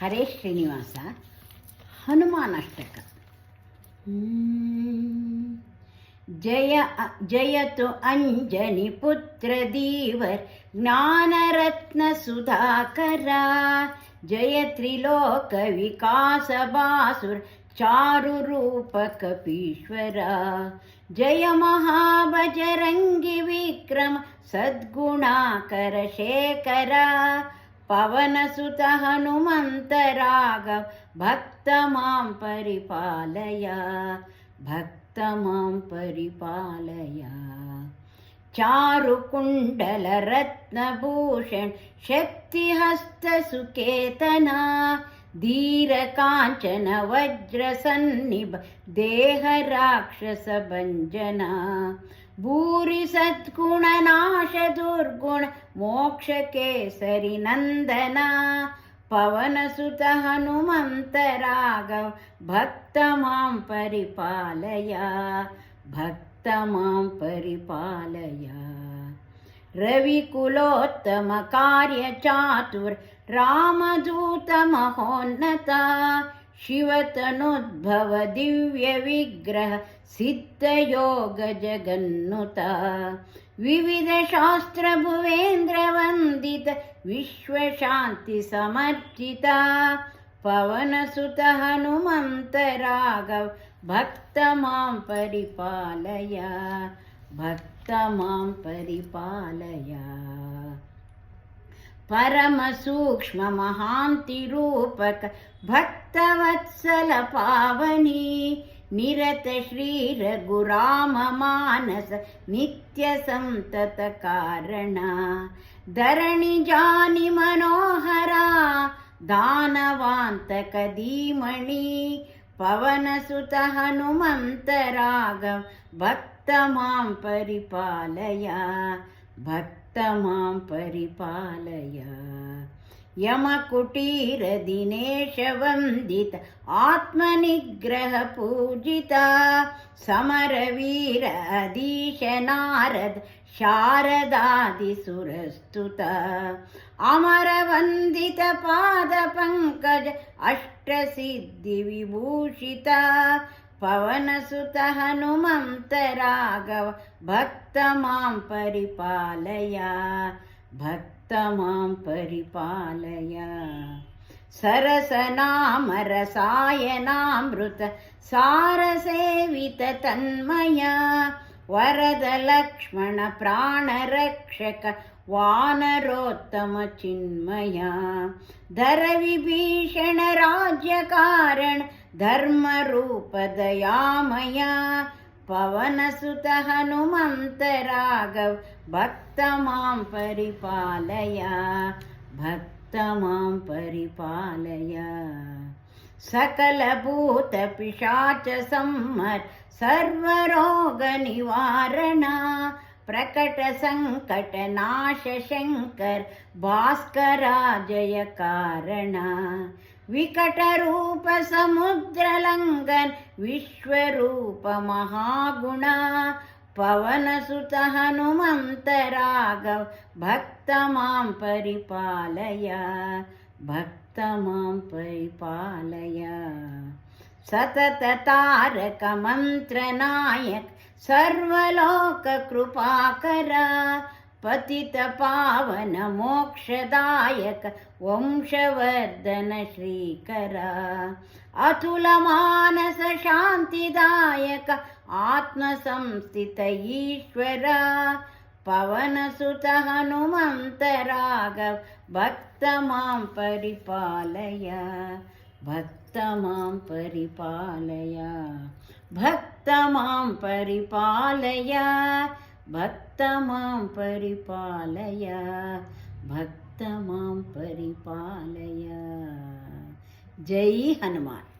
ಹರೇ ಶ್ರೀನಿವಾಸ ಹನುಮಾನಷ್ಟಕ ಜಯ ಜಯತು ಅಂಜನಿ ಪುತ್ರ ದೀವರ್ ಜ್ಞಾನರತ್ನ ಸುಧಾಕರ ಜಯ ತ್ರಿಲೋಕ ವಿಕಾಸ ಬಾಸುರ್ ಚಾರು ರೂಪ ಕಪೀಶ್ವರ ಜಯ ಮಹಾಬಜರಂಗಿ ವಿಕ್ರಮ ಸದ್ಗುಣಾಕರ ಶೇಖರ पवनसुत हनुमन्तराग भक्त मां परिपालय भक्त मां परिपालय चारुकुण्डलरत्नभूषण शक्तिहस्तसुकेतना धीरकाञ्चन वज्रसन्निभ देहराक्षसभञ्जना भूरि सद्गुणनाश दुर्गुण मोक्षकेसरि नन्दन पवनसुत हनुमन्तराघव भक्त मां परिपालय। भक्त मां परिपालय। रविकुलोत्तमकार्यचातुर रामदूतमहोन्नता शिवतनुद्भव दिव्यविग्रह सिद्धयोगजगन्नुता विविधशास्त्रभुवेन्द्रवन्दित विश्वशान्तिसमर्जिता पवनसुत हनुमन्तराघव भक्त मां परिपालय भक्त मां परिपालय परमसूक्ष्ममहान्तिरूपक भक्तवत्सल पावनी निरत श्रीरघुराममानस नित्यसन्ततकारणा धरणिजानि मनोहरा दानवान्तकदीमणि पवनसुत हनुमन्तराघव भक्त मां परिपालय भक्त मां परिपालय। यमकुटीरदिनेशवन्दित आत्मनिग्रहपूजिता समरवीर अधीशनारद शारदादिसुरस्तुता। अमरवन्दितपादपङ्कज अष्टसिद्धिविभूषिता पवनसुत हनुमन्तराघव भक्त मां परिपालय भक्त मां परिपालय। सरसनामरसायनामृत सारसेवित तन्मया वरद लक्ष्मण प्राणरक्षक वानरोत्तमचिन्मया धरविभीषण राज्यकारण धर्मरूपदयामया पवनसुत हनुमन्तराघव भक्त मां परिपालय भक्त मां परिपालय। सकलभूतपिशाचसंमर सर्वरोगनिवारणा प्रकटसङ्कटनाशशङ्कर भास्करा जयकारणा विकटरूपसमुद्रलङ्घन् विश्वरूपमहागुणा पवनसुत हनुमन्तराघव भक्त मां परिपालय भक्त मां परिपालय सतततारकमन्त्रनायक सर्वलोककृपाकर पतितपावन मोक्षदायक वंशवर्धन श्रीकर अतुलमानसशान्तिदायक आत्मसंस्थित ईश्वर पवनसुत हनुमन्तराघव भक्त मां परिपालय भक्त मां परिपालय भक्त मां परिपालय भक्त मां परिपालय भक्त मां परिपालय जय हनुमान्